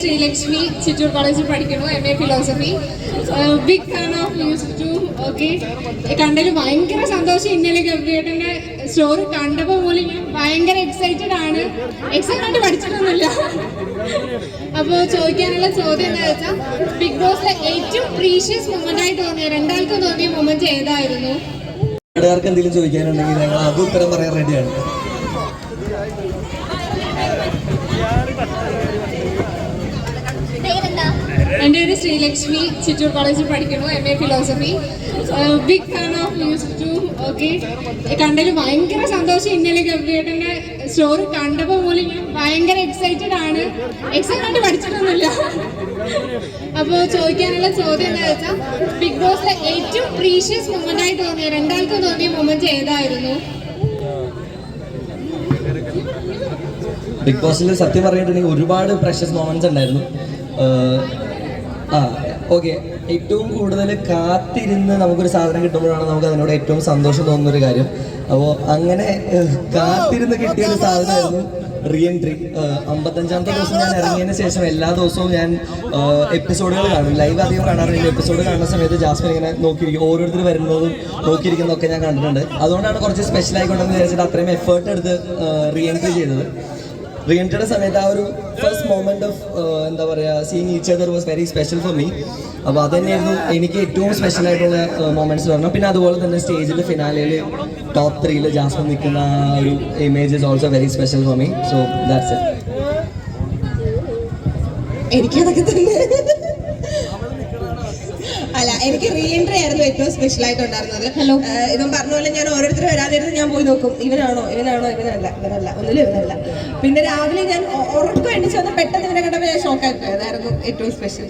ശ്രീലക്ഷ്മി ചിറ്റൂർ കോളേജിൽ പഠിക്കുന്നു M A philosophy big fan of music too okay. കണ്ടതിൽ ഭയങ്കര സന്തോഷം ഇന്നലെ ഗബ്രിയേട്ടന്റെ സ്റ്റോറി കണ്ടപ്പോൾ പോലും ഭയങ്കര എക്സൈറ്റഡ് ആണ്. എക്സൈറ്റ് ആയിട്ട് പഠിച്ചിട്ടൊന്നുമില്ല. അപ്പോൾ ചോദിക്കാനുള്ള ചോദ്യം എന്താ വെച്ചാൽ ബിഗ് ബോസിലെ ഏറ്റവും പ്രീഷ്യസ് മൊമെന്റ് ആയി തോന്നിയ രണ്ടാൾക്കും തോന്നിയ മൊമെന്റ് ഏതായിരുന്നു? എന്തെങ്കിലും ചോദിക്കാനുണ്ടെങ്കിൽ ഞങ്ങൾ അത് ഉത്തരം പറയാൻ റെഡിയാണ് എന്റെ പേര് ശ്രീലക്ഷ്മി ചിറ്റൂർ കോളേജിൽ പഠിക്കുന്നു M A philosophy big fan of music too okay കണ്ടതിൽ ഭയങ്കര സന്തോഷം ഇന്നലെ ഗബ്രിയേട്ടന്റെ സ്റ്റോറി കണ്ടപ്പോൾ പോലും ഞാൻ ഭയങ്കര എക്സൈറ്റഡ് ആണ്. എക്സൈറ്റ് ആയിട്ട് പഠിച്ചിട്ടൊന്നുമില്ല. അപ്പോൾ ചോദിക്കാനുള്ള ചോദ്യം എന്താ വെച്ചാൽ ബിഗ് ബോസിലെ ഏറ്റവും പ്രീഷ്യസ് മൊമെന്റ് ആയി തോന്നിയ രണ്ടാൾക്കും തോന്നിയ മൊമെന്റ് ഏതായിരുന്നു? ബിഗ് ബോസിൽ സത്യം പറഞ്ഞിട്ടുണ്ടെങ്കിൽ ഒരുപാട് പ്രഷ്യസ് മൊമെന്റ്സ് ഉണ്ടായിരുന്നു. ആഹ് ആ ഓക്കെ ഏറ്റവും കൂടുതൽ കാത്തിരുന്ന് നമുക്കൊരു സാധനം കിട്ടുമ്പോഴാണ് നമുക്ക് അതിനോട് ഏറ്റവും സന്തോഷം തോന്നുന്ന ഒരു കാര്യം. അപ്പോൾ അങ്ങനെ കാത്തിരുന്ന് കിട്ടിയ ഒരു സാധനമായിരുന്നു റീ എൻട്രി അമ്പത്തഞ്ചാമത്തെ ദിവസം ഞാൻ ഇറങ്ങിയതിന് ശേഷം എല്ലാ ദിവസവും ഞാൻ എപ്പിസോഡുകൾ കാണും. ലൈവ് അധികം കാണാറില്ല. എപ്പിസോഡ് കാണുന്ന സമയത്ത് ജാസ്മിൻ ഇങ്ങനെ നോക്കിയിരിക്കും. ഓരോരുത്തർ വരുന്നതും നോക്കിയിരിക്കുന്നതൊക്കെ ഞാൻ കണ്ടിട്ടുണ്ട്. അതുകൊണ്ടാണ് കുറച്ച് സ്പെഷ്യൽ ആയിക്കൊണ്ടെന്ന് വിചാരിച്ചിട്ട് അത്രയും എഫേർട്ട് എടുത്ത് റീ എൻട്രി ചെയ്തത്. എൻട്രിയുടെ സമയത്ത് ആ ഒരു ഫസ്റ്റ് മൊമെന്റ് ഓഫ് എന്താ പറയുക seeing each other was very special for me അപ്പോൾ അത് തന്നെയായിരുന്നു എനിക്ക് ഏറ്റവും സ്പെഷ്യൽ ആയിട്ടുള്ള മൊമെന്റ്സ് പറഞ്ഞു. പിന്നെ അതുപോലെ തന്നെ സ്റ്റേജിൽ ഫിനാലയിൽ ടോപ്പ് ത്രീയിൽ ജാസ്മിൻ നിൽക്കുന്ന ഒരു image is also very special for me so that's it എനിക്കതൊക്കെ തന്നെ. അല്ല എനിക്ക് റീഎൻട്രി ആയിരുന്നു ഏറ്റവും സ്പെഷ്യൽ ആയിട്ടുണ്ടായിരുന്നത്. ഹലോ ഇവൻ പറഞ്ഞ പോലെ ഞാൻ ഓരോരുത്തർ വരാതിരുന്ന് ഞാൻ പോയി നോക്കും. ഇവനാണോ ഇവനാണോ ഇവനല്ല ഇവനല്ല ഒന്നിലും ഇവനല്ല. പിന്നെ രാവിലെ ഞാൻ ഉറക്കം എണ്ണിച്ച് വന്ന് പെട്ടെന്ന് ഇവനെ കണ്ടപ്പോൾ ഞാൻ ഷോക്കായി പോയി. അതായിരുന്നു ഏറ്റവും സ്പെഷ്യൽ